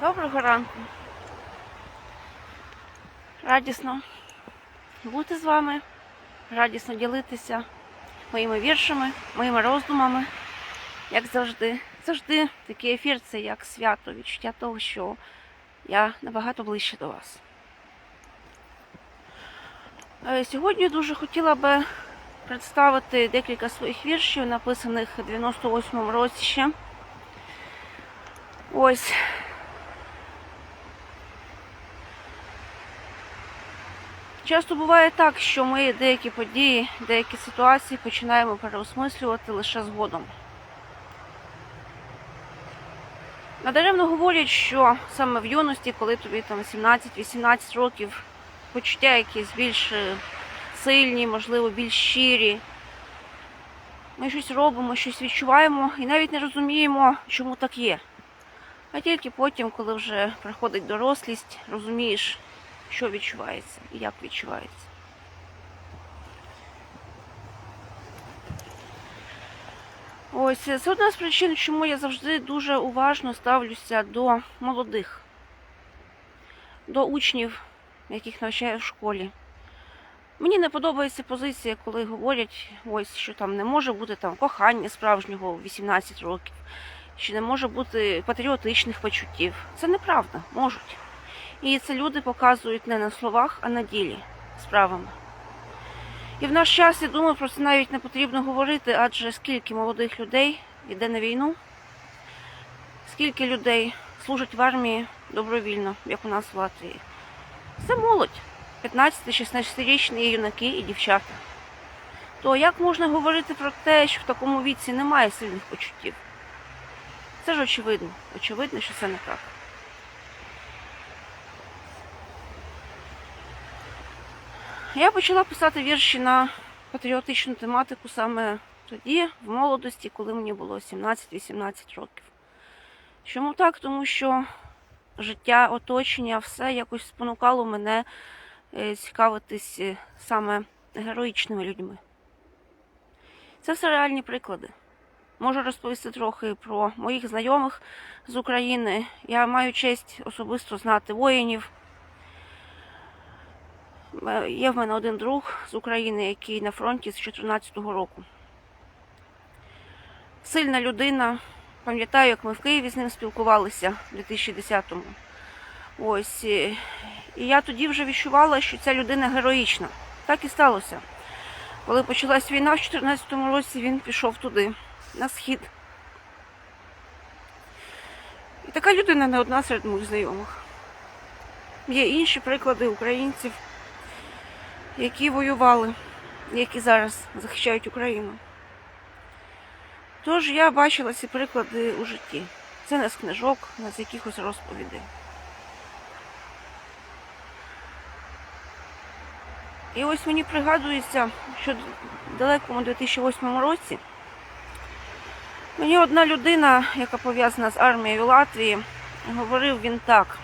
Доброго ранку. Радісно бути з вами, радісно ділитися моїми віршами, моїми роздумами. Як завжди. Завжди такий ефір це як свято, відчуття того, що я набагато ближче до вас. Е, Сьогодні дуже хотіла би представити декілька своїх віршів, написаних у 98-му році ще. Ось. Часто буває так, що ми деякі події, деякі ситуації починаємо переосмислювати лише згодом. Надаремно говорять, що саме в юності, коли тобі там 17-18 років, почуття якісь більш е, сильні, можливо, більш щирі. Ми щось робимо, щось відчуваємо і навіть не розуміємо, чому так є. А тільки потім, коли вже приходить дорослість, розумієш, що відчувається і як відчувається. Ось це одна з причин, чому я завжди дуже уважно ставлюся до молодих, до учнів, яких навчаю в школі. Мені не подобається позиція, коли говорять, ось що там не може бути там кохання справжнього в 18 років, що не може бути патріотичних почуттів. Це неправда, можуть. І це люди показують не на словах, а на ділі справами. І в наш час, я думаю, про це навіть не потрібно говорити, адже скільки молодих людей йде на війну, скільки людей служать в армії добровільно, як у нас в Латвії. Це молодь. 15-16-річні юнаки і дівчата. То як можна говорити про те, що в такому віці немає сильних почуттів? Це ж очевидно. Очевидно, що це не так. Я почала писати вірші на патріотичну тематику саме тоді, в молодості, коли мені було 17-18 років. Чому так? Тому що життя, оточення, все якось спонукало мене е, цікавитись е, саме героїчними людьми. Це все реальні приклади. Можу розповісти трохи про моїх знайомих з України. Я маю честь особисто знати воїнів. Е, Є в мене один друг з України, який на фронті з 2014 року. Сильна людина. Пам'ятаю, як ми в Києві з ним спілкувалися в 2010-му. Ось. е, І я тоді вже відчувала, що ця людина героїчна. Так і сталося. Коли почалась війна в 2014 році, він пішов туди, на схід. І така людина не одна серед моїх знайомих. Є інші приклади українців, які воювали, які зараз захищають Україну. Тож я бачила ці приклади у житті. Це не з книжок, не з якихось розповідей. І ось мені пригадується, що в далекому 2008 році мені одна людина, яка пов'язана з армією Латвії, говорив він так.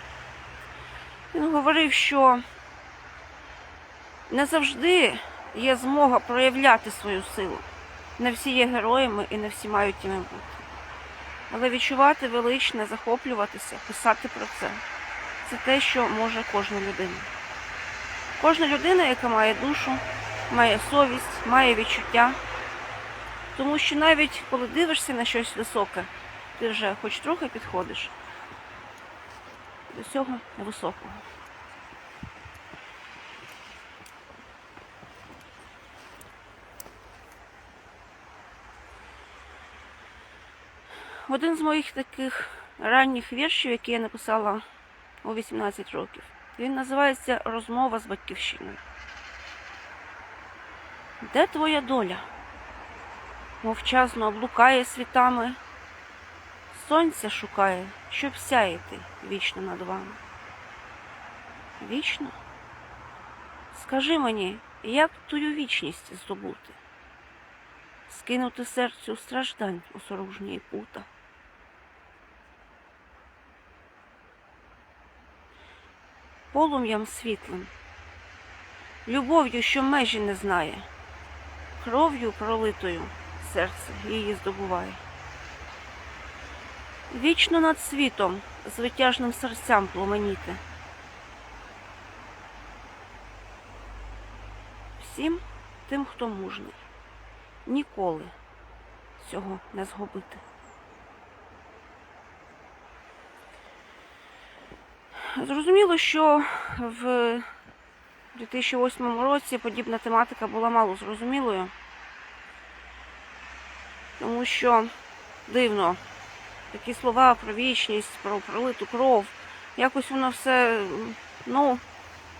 Він говорив, що не завжди є змога проявляти свою силу. Не всі є героями і не всі мають іми бути. Але відчувати величне, захоплюватися, писати про це це те, що може кожна людина. Кожна людина, яка має душу, має совість, має відчуття. Тому що навіть коли дивишся на щось високе, ти вже хоч трохи підходиш до цього невисокого. Один з моїх таких ранніх віршів, які я написала у 18 років, він називається Розмова з батьківщиною. Де твоя доля? Мовчазно облукає світами, сонця шукає, щоб сяяти вічно над вами. Вічно? Скажи мені, як тую вічність здобути? Скинути серцю страждань осоружній пута. Полум'ям світлим, любов'ю, що межі не знає, кров'ю пролитою серце її здобуває. Вічно над світом з витяжним серцям пломеніти. Всім тим, хто мужний, ніколи цього не згубити. Зрозуміло, що в 2008 році подібна тематика була мало зрозумілою, тому що дивно, такі слова про вічність, про пролиту кров, якось воно все, ну,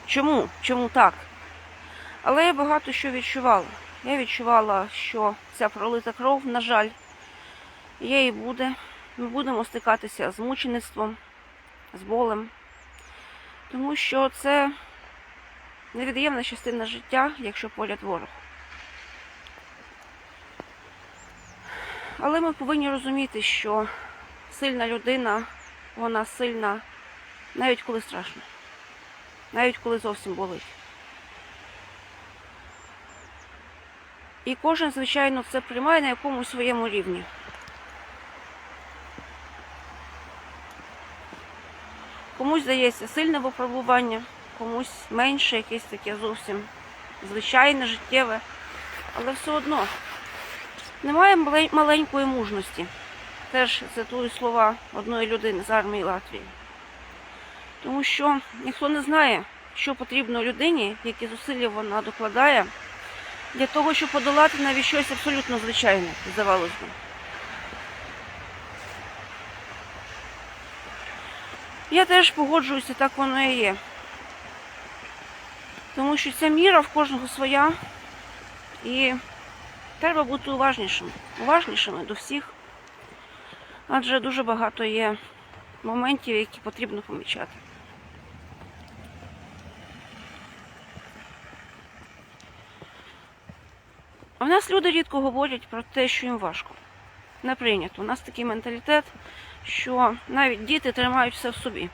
чому? Чому так? Але я багато що відчувала. Я відчувала, що ця пролита кров, на жаль, є і буде. Ми будемо стикатися з мучеництвом, з болем. Тому що це невід'ємна частина життя, якщо поряд ворог. Але ми повинні розуміти, що сильна людина, вона сильна навіть коли страшно, навіть коли зовсім болить. І кожен, звичайно, це приймає на якомусь своєму рівні. Комусь здається сильне випробування, комусь менше, якесь таке зовсім звичайне, життєве. Але все одно немає маленької мужності. Теж цитую слова одної людини з армії Латвії. Тому що ніхто не знає, що потрібно людині, які зусилля вона докладає, для того, щоб подолати навіть щось абсолютно звичайне, здавалось би. Я теж погоджуюся, так воно і є. Тому що ця міра в кожного своя. І треба бути уважнішими. Уважнішими до всіх. Адже дуже багато є моментів, які потрібно помічати. У нас люди рідко говорять про те, що їм важко. Не прийнято. У нас такий менталітет, що навіть діти тримають все в собі.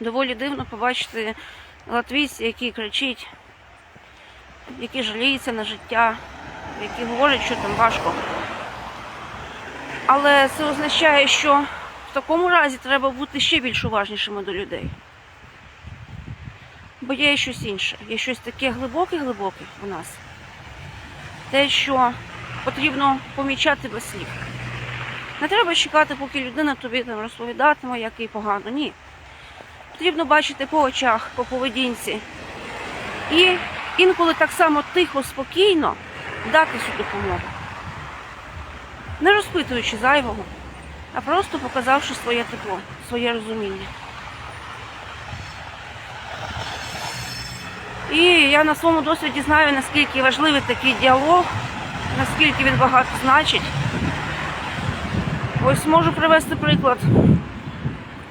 Доволі дивно побачити латвійця, який кричить, який жаліється на життя, який говорить, що там важко. Але це означає, що в такому разі треба бути ще більш уважнішими до людей. Бо є щось інше, є щось таке глибоке-глибоке у нас. Те, що потрібно помічати без слів. Не треба чекати, поки людина тобі там розповідатиме, як їй погано. Ні. Потрібно бачити по очах, по поведінці. І інколи так само тихо, спокійно дати цю допомогу. Не розпитуючи зайвого, а просто показавши своє тепло, своє розуміння. І я на своєму досвіді знаю, наскільки важливий такий діалог, наскільки він багато значить. Ось можу привести приклад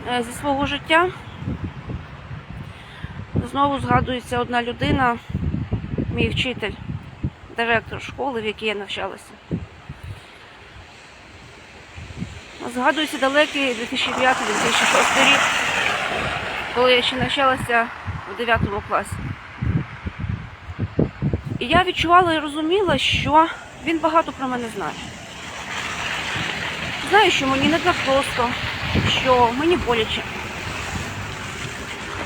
е, зі свого життя. Знову згадується одна людина, мій вчитель, директор школи, в якій я навчалася. Згадується далекий 2005-2006 рік, коли я ще навчалася в 9 класі. І я відчувала і розуміла, що він багато про мене знає. Знаю, що мені не так просто, що мені боляче.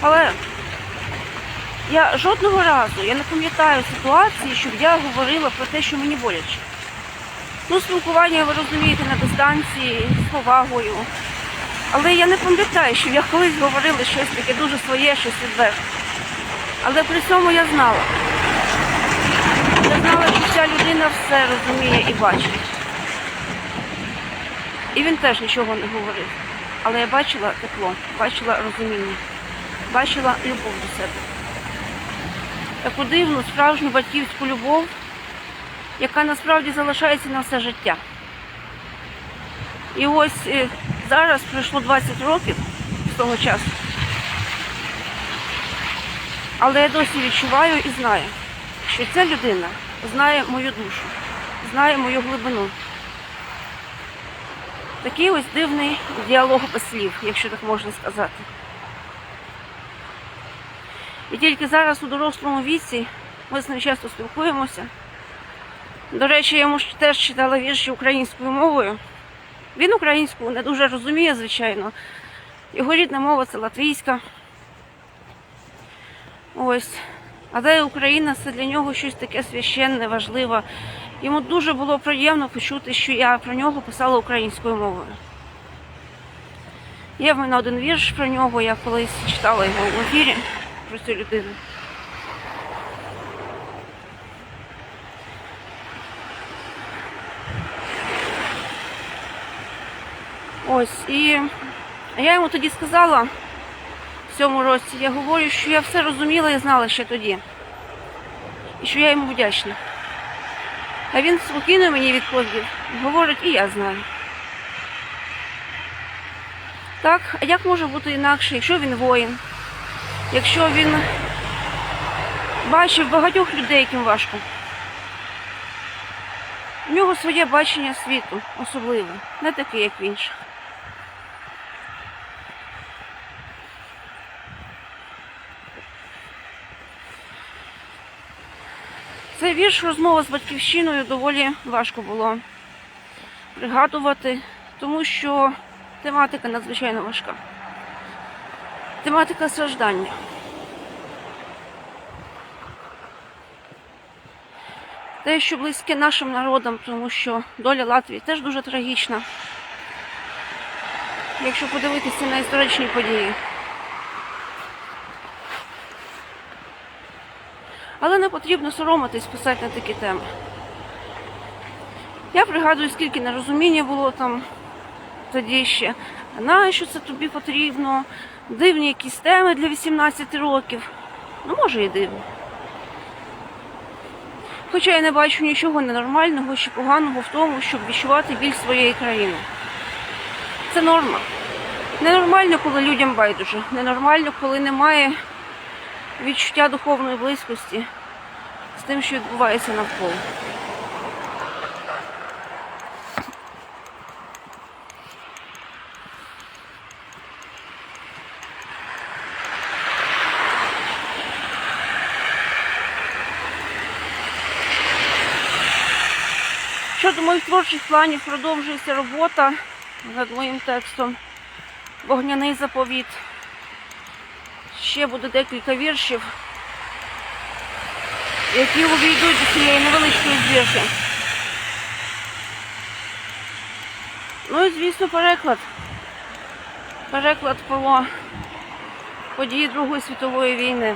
Але я жодного разу я не пам'ятаю ситуації, щоб я говорила про те, що мені боляче. Ну, спілкування, ви розумієте, на дистанції, з повагою. Але я не пам'ятаю, що я колись говорила щось таке дуже своє, щось відверте. Але при цьому я знала. Я знала, що ця людина все розуміє і бачить. І він теж нічого не говорив. Але я бачила тепло, бачила розуміння, бачила любов до себе. Таку дивну, справжню батьківську любов, яка насправді залишається на все життя. І ось е, зараз пройшло 20 років з того часу. Але я досі відчуваю і знаю, що ця людина знає мою душу, знає мою глибину. Такий ось дивний діалог без слів, якщо так можна сказати. І тільки зараз у дорослому віці ми з ним часто спілкуємося. До речі, я йому теж читала вірші українською мовою. Він українську не дуже розуміє, звичайно. Його рідна мова це латвійська. Ось. Але Україна це для нього щось таке священне, важливе. Йому дуже було приємно почути, що я про нього писала українською мовою. Є в мене один вірш про нього, я колись читала його в ефірі про цю людину. Ось, і я йому тоді сказала цьому році, я говорю, що я все розуміла і знала ще тоді. І що я йому вдячна. А він спокійно мені відповів, говорить, і я знаю. Так, а як може бути інакше, якщо він воїн, якщо він бачив багатьох людей, яким важко. У нього своє бачення світу, особливе, не таке, як в інших. Цей вірш розмова з батьківщиною доволі важко було пригадувати, тому що тематика надзвичайно важка. Тематика страждання. Те, що близьке нашим народам, тому що доля Латвії теж дуже трагічна. Якщо подивитися на історичні події. Але не потрібно соромитись писати на такі теми. Я пригадую, скільки нерозуміння було там тоді ще. Нащо це тобі потрібно? Дивні якісь теми для 18 років. Ну, може і дивні. Хоча я не бачу нічого ненормального чи поганого в тому, щоб відчувати біль своєї країни. Це норма. Ненормально, коли людям байдуже. Ненормально, коли немає відчуття духовної близькості з тим, що відбувається навколо. Щодо моїх творчих планів продовжується робота над моїм текстом Вогняний заповіт. Ще буде декілька віршів, які увійдуть до цієї невеличкої збірки. Ну і, звісно, переклад. Переклад про події Другої світової війни.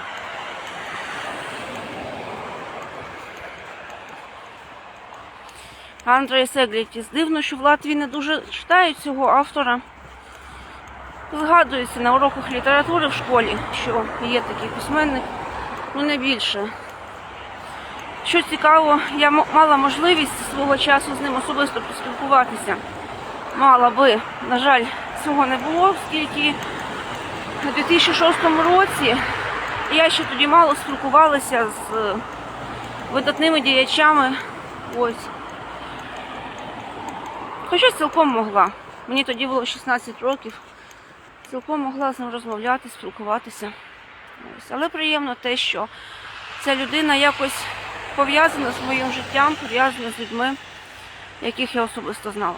Андрей Сеглітіс. Дивно, що в Латвії не дуже читають цього автора. Згадується на уроках літератури в школі, що є такий письменник, ну не більше. Що цікаво, я мала можливість свого часу з ним особисто поспілкуватися. Мала би, на жаль, цього не було, оскільки у 2006 році я ще тоді мало спілкувалася з видатними діячами. Ось. Хоча цілком могла. Мені тоді було 16 років. Цілком могла з ним розмовляти, спілкуватися. Ось. Але приємно те, що ця людина якось пов'язана з моїм життям, пов'язана з людьми, яких я особисто знала.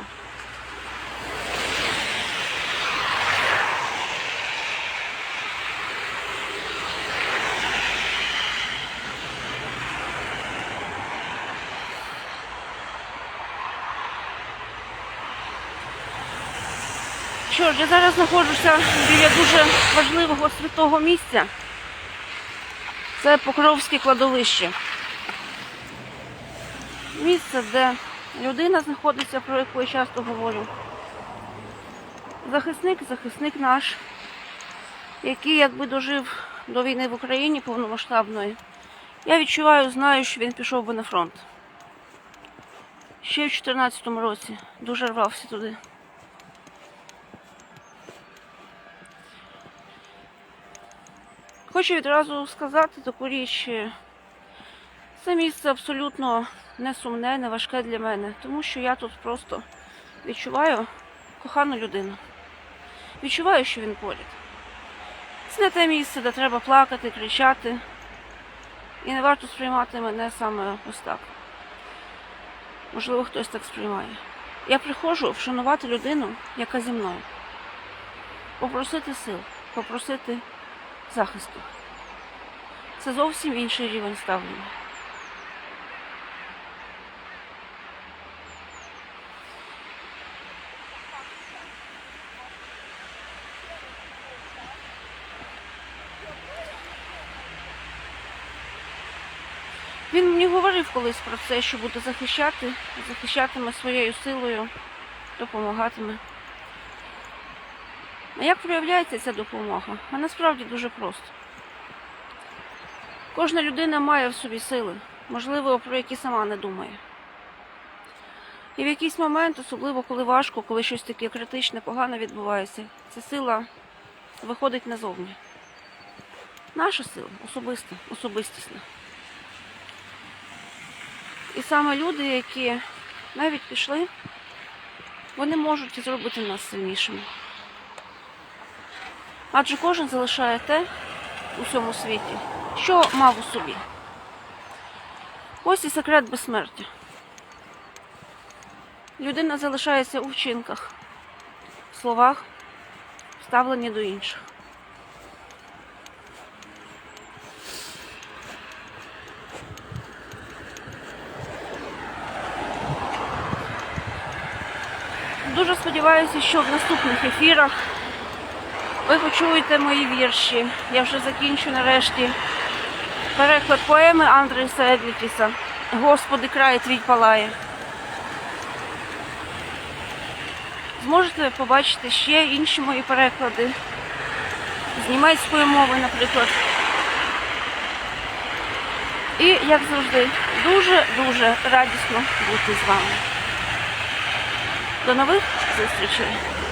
Що ж, я зараз знаходжуся біля дуже важливого святого місця. Це Покровське кладовище. Місце, де людина знаходиться, про яку я часто говорю. Захисник, захисник наш, який якби дожив до війни в Україні повномасштабної. Я відчуваю, знаю, що він пішов би на фронт. Ще в 2014 році дуже рвався туди. Хочу відразу сказати таку річ. Це місце абсолютно не сумне, не важке для мене, тому що я тут просто відчуваю кохану людину. Відчуваю, що він поряд. Це не те місце, де треба плакати, кричати. І не варто сприймати мене саме ось так. Можливо, хтось так сприймає. Я приходжу вшанувати людину, яка зі мною. Попросити сил, попросити захисту. Це зовсім інший рівень ставлення. Він мені говорив колись про це, що буде захищати, захищатиме своєю силою, допомагатиме. А як проявляється ця допомога? А насправді дуже просто. Кожна людина має в собі сили, можливо, про які сама не думає. І в якийсь момент, особливо коли важко, коли щось таке критичне, погане відбувається, ця сила виходить назовні. Наша сила особиста, особистісна. І саме люди, які навіть пішли, вони можуть зробити нас сильнішими. Адже кожен залишає те у цьому світі, що мав у собі. Ось і секрет безсмертя. Людина залишається у вчинках, в словах, ставлені до інших. Дуже сподіваюся, що в наступних ефірах ви почуєте мої вірші. Я вже закінчу нарешті переклад поеми Андреса Едлітіса Господи, край твій палає. Зможете побачити ще інші мої переклади з німецької мови, наприклад. І, як завжди, дуже-дуже радісно бути з вами. До нових зустрічей!